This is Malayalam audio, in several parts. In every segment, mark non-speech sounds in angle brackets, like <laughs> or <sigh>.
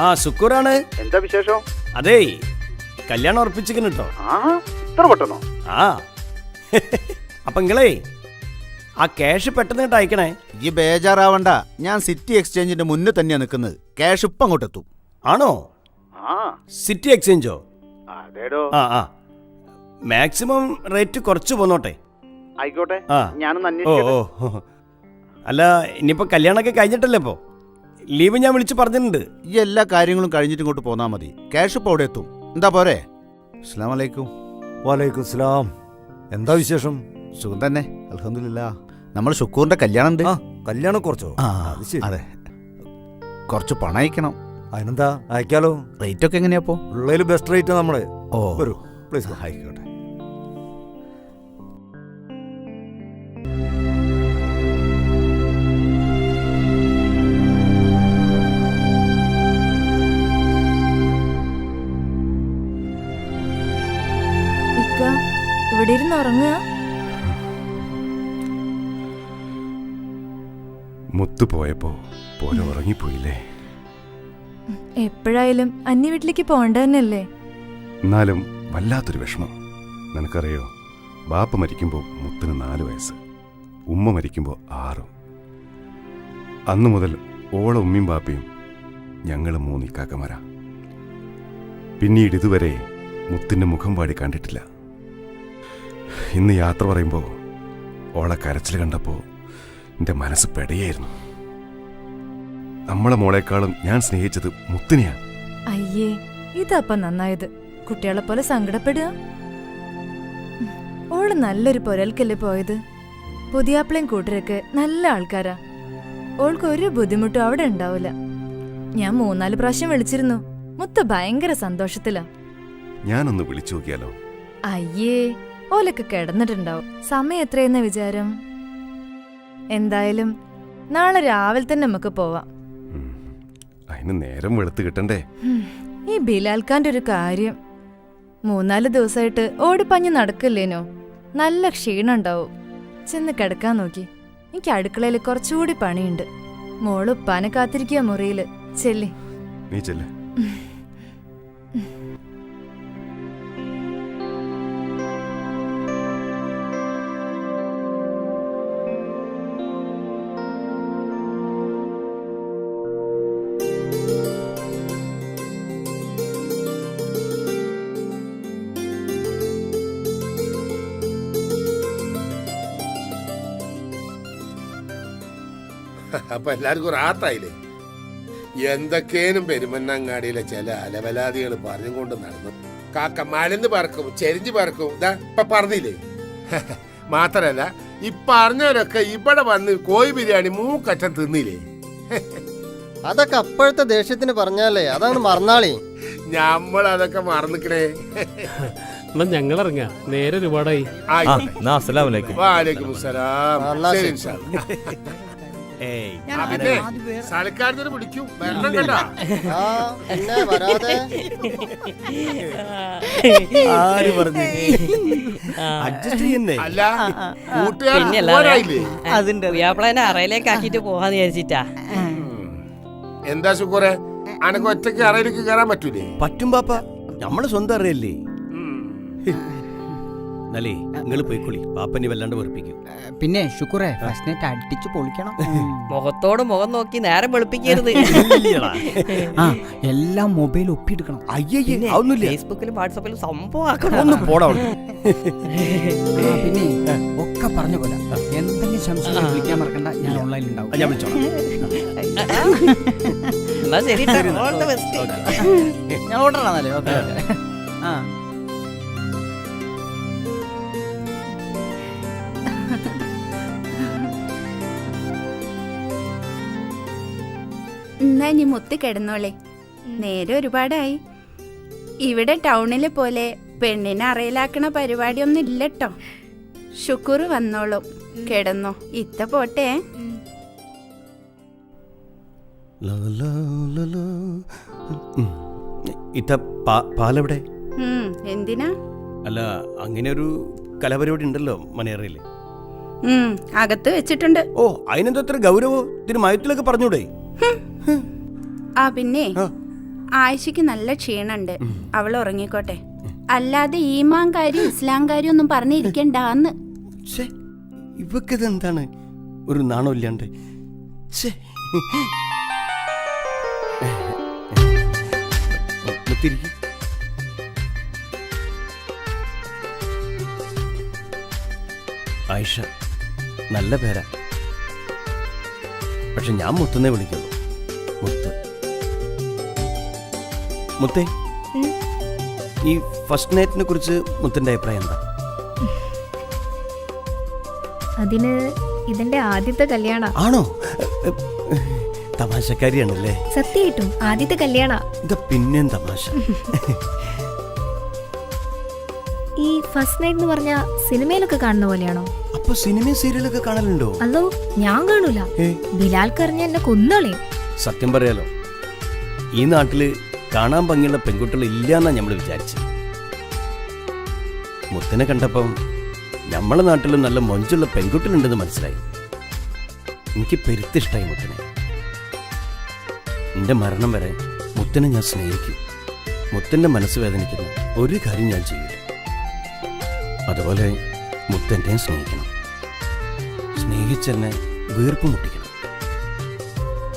ആ ശുക്കൂറാണ് എന്താ വിശേഷം? അതേ കല്യാണം ഉറപ്പിച്ചിരിക്കുന്നു കേട്ടോ. ആ ഇത്ര പെട്ടെന്നോ? ആ. അപ്പൊ നിങ്ങളേ ആ ക്യാഷ് പെട്ടെന്ന് അയക്കണേ. ഈ ബേജാറാവണ്ട. ഞാൻ സിറ്റി എക്സ്ചേഞ്ചിന്റെ മുന്നേ തന്നെയാ നിൽക്കുന്നത്. ക്യാഷ് ഇപ്പം അങ്ങോട്ട് എത്തും. ആണോ? ആ. സിറ്റി എക്സ്ചേഞ്ചോ അതേടോ. ആ ആ. മാക്സിമം റേറ്റ് കുറച്ച് പോന്നോട്ടെ. ആയിക്കോട്ടെ. ആ. ഞാനൊന്ന് ഓ ഓ ഓ. അല്ല ഇനിയിപ്പോ കല്യാണമൊക്കെ കഴിഞ്ഞിട്ടല്ലേ ഇപ്പോ? ലീവ് ഞാൻ വിളിച്ച് പറഞ്ഞിട്ടുണ്ട്. ഈ എല്ലാ കാര്യങ്ങളും കഴിഞ്ഞിട്ട് ഇങ്ങോട്ട് പോന്നാ മതി. ക്യാഷ് ഇപ്പോൾ അവിടെ എത്തും. എന്താ പോരെ? അസ്സാം വലൈക്കും വാലൈക്കും സ്ലാം എന്താ വിശേഷം? സുഖം തന്നെ. അലഹമില്ല നമ്മൾ ഷുക്കൂറിന്റെ കല്യാണം ഉണ്ട് ആ കല്യാണം കുറച്ചോ? ആ അത് ശരി. അതെ. കുറച്ച് പണം അയക്കണം. അതിനെന്താ? അയക്കാലോ? റേറ്റ് ഒക്കെ എങ്ങനെയാപ്പോ ഉള്ളതിൽ ബെസ്റ്റ് റേറ്റ് നമ്മൾ. ഓ. വരൂ പ്ലീസ് ആയിക്കോട്ടെ. ഇവിടെ ഇരുന്ന് ഉറങ്ങുക. മുത്തു പോയപ്പോ പോലെ ഉറങ്ങിപ്പോയില്ലേ? എപ്പോഴായാലും അന്യ വീട്ടിലേക്ക് പോകണ്ട തന്നെയല്ലേ? എന്നാലും വല്ലാത്തൊരു വിഷമം. നിനക്കറിയോ ബാപ്പ മരിക്കുമ്പോൾ മുത്തിന് നാല് വയസ്സ് ഉമ്മ മരിക്കുമ്പോൾ ആറും. അന്നു മുതൽ ഓള ഉമ്മയും ബാപ്പയും ഞങ്ങൾ മൂന്നിക്കാക്കമാരാ പിന്നീട് ഇതുവരെ മുത്തിന്റെ മുഖം പാടി കണ്ടിട്ടില്ല. ഇന്ന് യാത്ര പറയുമ്പോൾ ഓളെ കരച്ചിൽ കണ്ടപ്പോൾ എന്റെ മനസ്സ് പെടയായിരുന്നു. നമ്മളെ മോളെക്കാളും ഞാൻ സ്നേഹിച്ചത് മുത്തിനെയാണ് അയ്യേ ഇതപ്പം നന്നായത്. കുട്ടികളെ പോലെ സങ്കടപ്പെടുക. ഓൾ നല്ലൊരു പൊരൽക്കല്ലേ പോയത്? പുതിയാപ്പിളയും കൂട്ടരൊക്കെ നല്ല ആൾക്കാരാ. ഓൾക്ക് ഒരു ബുദ്ധിമുട്ടും അവിടെ ഉണ്ടാവില്ല ഞാൻ മൂന്നാൽ പ്രാവശ്യം വിളിച്ചിരുന്നു. മുത്ത ഭയങ്കര സന്തോഷത്തിലാ. ഞാനൊന്ന് വിളിച്ചു നോക്കിയാലോ? അയ്യേ ഓലൊക്കെ കിടന്നിട്ടുണ്ടാവും. സമയം എത്രയെന്ന വിചാരം? എന്തായാലും നാളെ രാവിലെ തന്നെ നമുക്ക് പോവാം. അതിന് നേരം വെളുത്ത് കിട്ടണ്ടേ? ഈ ബിലാൽക്കാന്റെ ഒരു കാര്യം. മൂന്നാൽ ദിവസമായിട്ട് ഓടിപ്പഞ്ഞ് നടക്കില്ലേനോ? നല്ല ക്ഷീണം ഉണ്ടാവും. ചെന്ന് കിടക്കാൻ നോക്കി. എനിക്ക് അടുക്കളയിൽ കുറച്ചുകൂടി പണിയുണ്ട്. മോൾ ഉപ്പാനെ കാത്തിരിക്കുക മുറിയിൽ. ചെല്ലേ. നീ ചെല്ല്. അപ്പൊ എല്ലാവർക്കും റാത്തായില്ലേ എന്തൊക്കേനും പെരുമന്നങ്ങാടിയിലെ ചില അലവലാദികൾ പറഞ്ഞും കൊണ്ട് നടന്നു. കാക്ക മലന്ന് പറക്കും ചെരിഞ്ഞ് പറക്കും. ഇതാ ഇപ്പൊ പറഞ്ഞില്ലേ? <laughs> മാത്രല്ല ഈ പറഞ്ഞവരൊക്കെ ഇവിടെ വന്ന് കോഴി ബിരിയാണി മൂക്കറ്റം തിന്നില്ലേ? <laughs> അതൊക്കെ അപ്പോഴത്തെ ദേഷ്യത്തിന് പറഞ്ഞാലേ അതാണ് മറന്നാളി. <laughs> നമ്മൾ അതൊക്കെ മറന്നിക്കണേ. എന്നാ ഞങ്ങൾ ഇറങ്ങാ നേരെ ഒരുപാടായി. വാലേക്കും സലാം ഏയ് പിന്നെ സൽക്കാരത്തിന് വിളിക്കും. വരണം കേട്ടാ. ആ പിന്നെ വരാതെ. ആര് പറഞ്ഞു? അഡ്ജസ്റ്റ് ചെയ്യുന്നേ. അല്ല കൂട്ടുകാർ പിന്നെയല്ലാതെ. പോരായില്ലേ? അതിന്റെ വ്യാപ്ലാനെ അറയിലേക്ക് ആക്കിയിട്ട് പോവാന്ന് വിചാരിച്ചിട്ടാ. എന്താ ശുക്കൂറെ? അനക്ക് ഒറ്റയ്ക്ക് അറയിലേക്ക് കയറാൻ പറ്റൂലേ? പറ്റും പാപ്പ. നമ്മൾ സ്വന്തം അറിയല്ലേ? നല്ലേ നിങ്ങൾ പോയിക്കോളി. പാപ്പനി വല്ലാണ്ട് വെറുപ്പിക്കും. പിന്നെ ശുക്രേ ഫസ്റ്റ് നൈറ്റ് അടിച്ചു പൊളിക്കണം. മുഖത്തോട് മുഖം നോക്കി നേരം വെളുപ്പിക്കരുത്. <laughs> ആ എല്ലാം മൊബൈൽ ഒപ്പിയെടുക്കണം. അയ്യോ അതൊന്നുമില്ല. ഫേസ്ബുക്കിലും വാട്സപ്പിലും സംഭവം ഒന്ന് പോടാ പിന്നെ ഒക്കെ പറഞ്ഞ പോലെ എന്തെങ്കിലും സംശയം വിളിക്കാൻ മറക്കണ്ട. ഞാൻ ഓൺലൈനിൽ ഉണ്ടാവും ഞാൻ വിളിച്ചോളാം. എന്നാ ശരി. ഞാൻ ഓർഡർ ആണല്ലേ ഓക്കെ. ആ. എന്നാ ഇനി മുത്ത് കിടന്നോളെ. നേരെ ഒരുപാടായി. ഇവിടെ ടൗണിലെ പോലെ പെണ്ണിനെ അറയിലാക്കണ പരിപാടിയൊന്നും ഇല്ലട്ടോ. ഷുക്കൂർ വന്നോളും. കിടന്നോ. ഇത്ത പോട്ടെ. ഇത്ത പാ- പാലെവിടെ? എന്തിനാ? അല്ല അങ്ങനെ ഒരു കലാപരിപാടി ഉണ്ടല്ലോ മണിയറയിൽ അകത്ത് വെച്ചിട്ടുണ്ട്. ഓ അതിനെന്താ ഗൗരവോ ഗൗരവം ഇതിന് മയത്തിലൊക്കെ പറഞ്ഞൂടെ? ആ പിന്നെ ആയിഷയ്ക്ക് നല്ല ക്ഷീണുണ്ട്. അവൾ ഉറങ്ങിക്കോട്ടെ. അല്ലാതെ ഈമാങ്കാരി ഇസ്ലാംകാരി ഒന്നും പറഞ്ഞിരിക്കണ്ടാന്ന്. ഇവക്കിതെന്താണ്? എന്താണ് ഒരു നാണമില്ലാണ്ട് ആയിഷ നല്ല പേരാ. പക്ഷെ ഞാൻ മുത്തുന്നേ വിളിക്കുള്ളൂ. മുത്തേ ഈ ഫസ്റ്റ് നൈറ്റിനെ കുറിച്ച് മുത്തിന്റെ അഭിപ്രായം എന്താ? അതിന് ഇതിന്റെ ആദ്യത്തെ കല്യാണ. ആണോ? തമാശക്കാരിയാണല്ലേ? സത്യമായിട്ടും ആദ്യത്തെ കല്യാണ. ഇതാ പിന്നെയും തമാശ. ഈ ഫസ്റ്റ് നൈറ്റ് എന്ന് പറഞ്ഞ സിനിമയിലൊക്കെ കാണുന്ന പോലെയാണോ? അപ്പൊ സിനിമ സീരിയലൊക്കെ കാണലുണ്ടോ? അല്ലോ ഞാൻ കാണൂല. ബിലാൽ കറിഞ്ഞ എന്നെ കൊന്നോളേ. സത്യം പറയാലോ ഈ നാട്ടിൽ കാണാൻ ഭംഗിയുള്ള പെൺകുട്ടികൾ ഇല്ലാന്നാ നമ്മൾ വിചാരിച്ചത് മുത്തിനെ കണ്ടപ്പം നമ്മളെ നാട്ടിലും നല്ല മൊഞ്ചുള്ള പെൺകുട്ടികളുണ്ടെന്ന് മനസ്സിലായി. എനിക്ക് പെരുത്തിഷ്ടായി മുത്തിനെ. എന്റെ മരണം വരെ മുത്തിനെ ഞാൻ സ്നേഹിക്കും. മുത്തിന്റെ മനസ്സ് വേദനിക്കുന്ന ഒരു കാര്യം ഞാൻ ചെയ്യില്ല അതുപോലെ മുത്തന്റെയും സ്നേഹിക്കണം. സ്നേഹിച്ചെന്നെ വീർപ്പ് മുട്ടിക്കണം.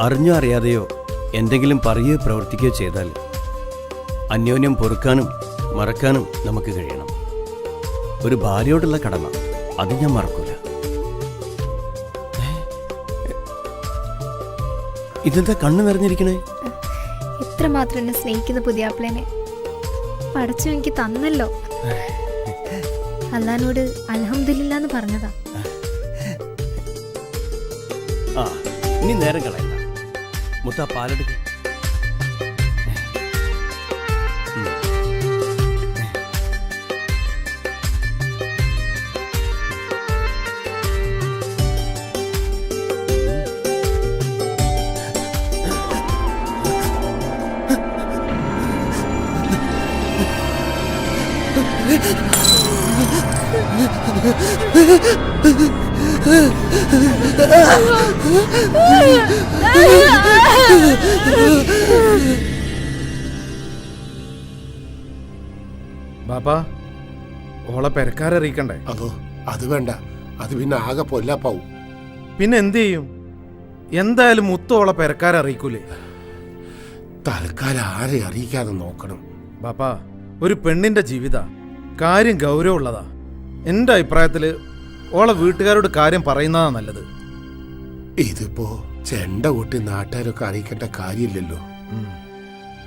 അറിഞ്ഞോ അറിയാതെയോ എന്തെങ്കിലും പറയുകയോ പ്രവർത്തിക്കുകയോ ചെയ്താൽ അന്യോന്യം പൊറുക്കാനും മറക്കാനും നമുക്ക് കഴിയണം. ഒരു ഭാര്യയോടുള്ള കടമ അത് ഞാൻ മറക്കൂല. ഇതെന്താ കണ്ണു നിറഞ്ഞിരിക്കണേ? ഇത്ര മാത്രം എന്നെ സ്നേഹിക്കുന്ന പുതിയാപ്പിളേനെ പടച്ചു എനിക്ക് തന്നല്ലോ. അല്ലാനോട് അലഹമില്ലാന്ന് പറഞ്ഞതാ. ആ ഇനി നേരം കളയണ്ട. മുത്ത പാലെടുക്ക്. ബാപ്പാ ഓളെ പെരക്കാരറിയിക്കണ്ടേ അതോ അത് വേണ്ട. അത് പിന്നെ ആകെ പൊല്ലാപ്പാവും. പിന്നെ എന്ത് ചെയ്യും? എന്തായാലും മുത്തോളെ പെരക്കാരറിയിക്കൂലേ തൽക്കാലം ആരെ അറിയിക്കാതെ നോക്കണം. ബാപ്പാ ഒരു പെണ്ണിന്റെ ജീവിത കാര്യം ഗൗരവമുള്ളതാ. എന്റെ അഭിപ്രായത്തിൽ ഓളെ വീട്ടുകാരോട് കാര്യം പറയുന്നതാ നല്ലത്. ഇതിപ്പോ ചെണ്ട കൂട്ടി നാട്ടുകാരൊക്കെ അറിയിക്കേണ്ട കാര്യമില്ലല്ലോ.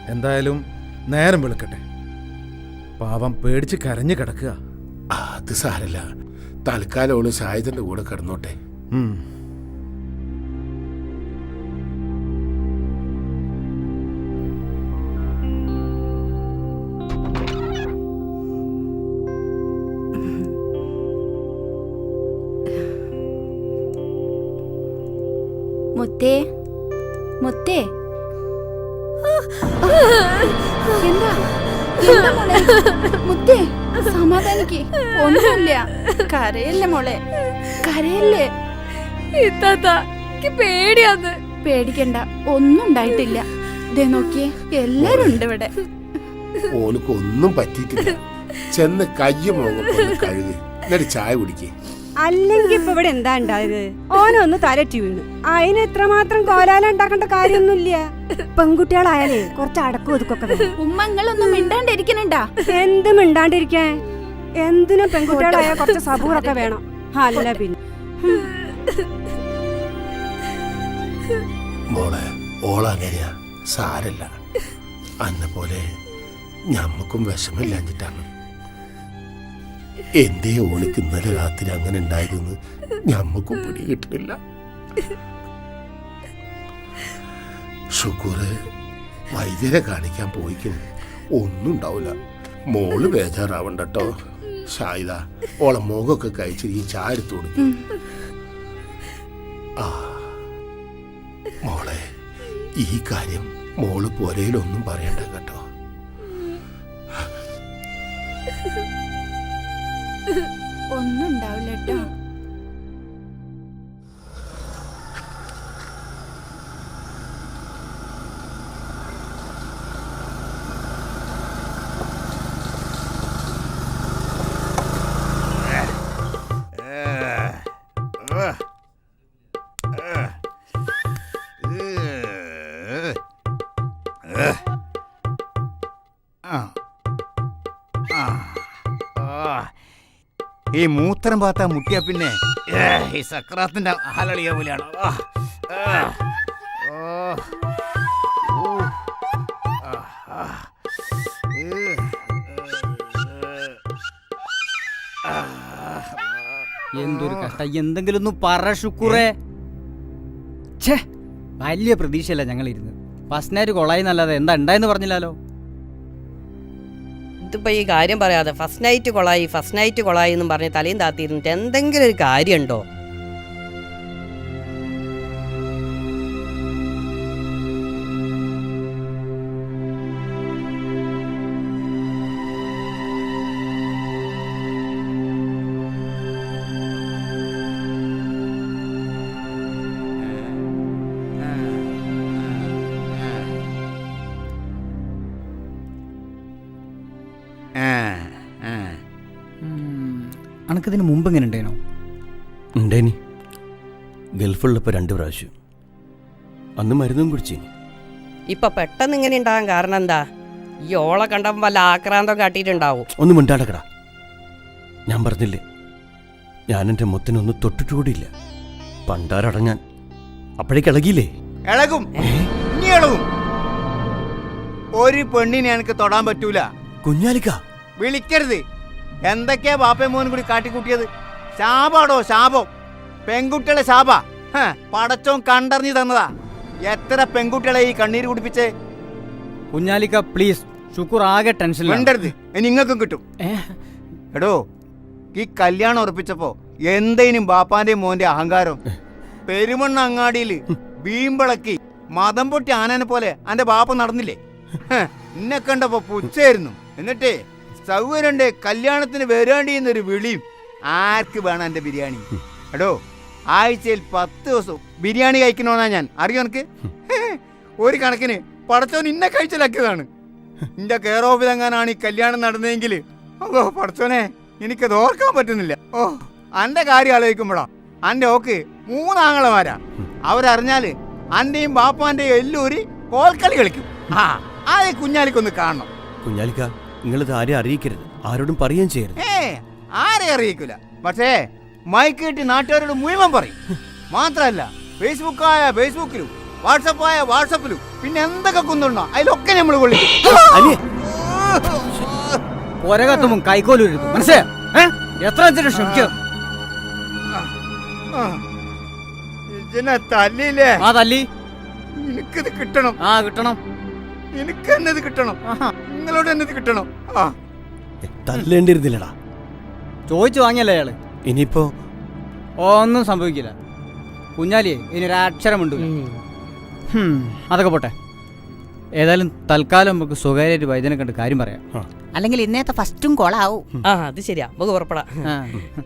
എന്തായാലും നേരം വെളുക്കട്ടെ. പാവം പേടിച്ച് കരഞ്ഞു കിടക്കുക. അത് സാരല്ല. തൽക്കാലം ഓൾ സായുധന്റെ കൂടെ കിടന്നോട്ടെ. മുത്തേ സമാധാനിക്ക്. ഒന്നുമില്ല. കരയല്ലേ മോളെ? കരയല്ലേ? പേടിയാന്ന്. പേടിക്കണ്ട. ഒന്നും ഉണ്ടായിട്ടില്ല. ദേ നോക്കിയേ എല്ലാരും ഉണ്ട് ഇവിടെ. ഓനക്കൊന്നും പറ്റിയിട്ടില്ല. ചെന്ന് കയ്യും കഴുകി. എന്നിട്ട് ചായ കുടിക്കേ. അല്ലെങ്കിൽ ഇപ്പൊ ഇവിടെ എന്താ ഉണ്ടായത്? ഓനൊന്ന് തലറ്റി വീണു. അതിന് എത്രമാത്രം കോലാലം ഉണ്ടാക്കേണ്ട കാര്യമൊന്നുമില്ല. പെൺകുട്ടികളായാലേ കുറച്ച് അടക്കം ഒതുക്കൊക്കെ ഉമ്മങ്ങളൊന്നും മിണ്ടാണ്ടിരിക്കണണ്ടാ എന്ത് മിണ്ടാണ്ടിരിക്കാൻ? എന്തിനും പെൺകുട്ടികളായ കുറച്ച് സബൂറൊക്കെ വേണം. അല്ല പിന്നെ. മോളെ ഓളങ്ങനെയാ സാരല്ല. അന്ന പോലെ ഞമ്മക്കും വിഷമില്ലാഞ്ഞിട്ടാണ് എന്തേ ഓണിക്ക് ഇന്നലെ രാത്രി അങ്ങനെ ഉണ്ടായതെന്ന് ഞമ്മക്കും പിടി കിട്ടില്ല ഷുക്കൂറ് വൈദ്യരെ കാണിക്കാൻ പോയിക്കുന്നു ഒന്നും ഉണ്ടാവില്ല മോൾ ബേജാറാവണ്ട കേട്ടോ ഷായിദ ഓളെ മുഖമൊക്കെ കഴിച്ച് ഈ ചായ എടുത്തു കൊടുക്കും. ആ മോളെ ഈ കാര്യം മോൾ പോരയിലൊന്നും പറയണ്ട കേട്ടോ. <laughs> ഒന്നും ഉണ്ടാവില്ല കേട്ടോ ഈ മൂത്രം പാത്ത മുട്ടിയ പിന്നെ ഈ സക്രാത്തിന്റെ ആലളിയ പോലെയാണ് എന്തൊരു കഷ്ട എന്തെങ്കിലും ഒന്ന് പറ ഷുക്കൂറേ ഛേ വലിയ പ്രതീക്ഷയല്ല ഞങ്ങൾ ഇരുന്ന് ഫസ്റ്റ് നൈറ്റ് കൊളായി എന്നല്ലാതെ എന്താ ഉണ്ടായെന്ന് പറഞ്ഞില്ലല്ലോ ഇതിപ്പോ ഈ കാര്യം പറയാതെ ഫസ്റ്റ് നൈറ്റ് കൊളായി ഫസ്റ്റ് നൈറ്റ് കൊളായി എന്നും പറഞ്ഞ് തലയും താത്തിയിരുന്നിട്ട് എന്തെങ്കിലും ഒരു കാര്യമുണ്ടോ? അനക്കതിന് മുമ്പ് ഇങ്ങനെ ഉണ്ടേനോ ഉണ്ടേനി ഗൾഫുള്ളപ്പോൾ രണ്ട് പ്രാവശ്യം. അന്ന് മരുന്നും കുടിച്ചേനി. ഇപ്പൊ പെട്ടെന്ന് ഇങ്ങനെ ഉണ്ടാകാൻ കാരണം എന്താ? ഈ ഓളെ കണ്ടപ്പം വല്ല ആക്രാന്തം കാട്ടിയിട്ടുണ്ടാവും. ഒന്ന് മിണ്ടാടക്കടാ ഞാൻ പറഞ്ഞില്ലേ? ഞാൻ എന്റെ മുത്തിനൊന്ന് തൊട്ടിട്ട് കൂടിയില്ല. പണ്ടാരടങ്ങാൻ. അപ്പോഴേക്ക് ഇളകിയില്ലേ? ഇളകും. ഇനി ഇളകും. ഒരു പെണ്ണിനെ എനിക്ക് തൊടാൻ പറ്റൂല. കുഞ്ഞാലിക്ക. വിളിക്കരുത്. എന്തൊക്കെയാ ബാപ്പയും മോനും കൂടി കാട്ടിക്കൂട്ടിയത്? ശാപാടോ ശാപം? പെൺകുട്ടികളെ ശാപ? പടച്ചോ കണ്ടറിഞ്ഞു തന്നതാ. എത്ര പെൺകുട്ടികളെ ഈ കണ്ണീര് കുടിപ്പിച്ചേ? കുഞ്ഞാലിക്ക പ്ലീസ് ഷുക്കുർ ആകെ ടെൻഷൻ വേണ്ടരുത് ഇനി നിങ്ങൾക്കും കിട്ടും. എടോ ഈ കല്യാണം ഉറപ്പിച്ചപ്പോ എന്തേനും ബാപ്പാന്റെയും മോന്റെ അഹങ്കാരം? പെരുമണ്ണ അങ്ങാടിയിൽ വീമ്പിളക്കി മതം പൊട്ടി ആനനെ പോലെ അന്റെ ബാപ്പ നടന്നില്ലേ? എന്നെ കണ്ടപ്പോ പുച്ഛായിരുന്നു. എന്നിട്ടേ സൗകര്യണ്ട് കല്യാണത്തിന് വരേണ്ടി എന്നൊരു വിളിയും. ആർക്ക് വേണം എന്റെ ബിരിയാണി? എടോ ആഴ്ചയിൽ പത്ത് ദിവസം ബിരിയാണി കഴിക്കണോന്നാ ഞാൻ. അറിയോ എനിക്ക് <laughs> ഒരു കണക്കിന് പടച്ചോൻ ഇന്നെ കഴിച്ചിലാക്കിയതാണ്. നിന്റെ കെയർ ഓഫിലെങ്ങാനാണ് ഈ കല്യാണം നടന്നതെങ്കിൽ? അതോ പടച്ചോനെ എനിക്കത് ഓർക്കാൻ പറ്റുന്നില്ല. ഓ അന്റെ കാര്യം ആലോചിക്കുമ്പോഴാ. അന്റെ ഓക്ക് മൂന്നാങ്ങളമാരാ. അവരറിഞ്ഞാൽ അന്റെയും ബാപ്പാന്റെയും എല്ലൂരി കോൽക്കളി കളിക്കും. ആ ആ കുഞ്ഞാലിക്കൊന്ന് കാണണം. കുഞ്ഞാലിക്ക നിങ്ങളിത് ആരെയും അറിയിക്കരുത്. ആരോടും പറയുകയും ചെയ്യരുത്. ഏ ആരെ അറിയിക്കില്ല പക്ഷേ മൈക്ക് കിട്ടി നാട്ടുകാരോട് മുഴുവൻ പറയും. മാത്രല്ല ഫേസ്ബുക്കായ ഫേസ്ബുക്കിലും വാട്സപ്പായ വാട്സപ്പിലും പിന്നെ എന്തൊക്കെ കുന്നുണ്ടോ അതിലൊക്കെ നമ്മൾ കൊള്ളിക്കും. അനിയ. കൈക്കോലും മനസ്സിലായോ? എത്ര വെച്ചിട്ട് ഇതിനെ ആ തല്ലി. എനിക്കിത് കിട്ടണം. ആ കിട്ടണം. എനിക്ക് തന്നെ ഇത് കിട്ടണം. നിങ്ങളോട് എന്നത് കിട്ടണം? ആ. തല്ലേണ്ടിരുന്നില്ലടാ. ചോദിച്ചു വാങ്ങിയല്ലേ അയാൾ? ഇനിയിപ്പോ ഒന്നും സംഭവിക്കില്ല. കുഞ്ഞാലിയെ ഇനി ഒരു അക്ഷരമുണ്ട് അതൊക്കെ പോട്ടെ. ഏതായാലും തൽക്കാലം നമുക്ക് സ്വകാര്യമായിട്ട് വൈദ്യനെ കണ്ട് കാര്യം പറയാം. അല്ലെങ്കിൽ ഇന്നത്തെ ഫസ്റ്റും കൊളാവും. ആ അത് ശരിയാ. നമുക്ക് പുറപ്പെടാം. ആ.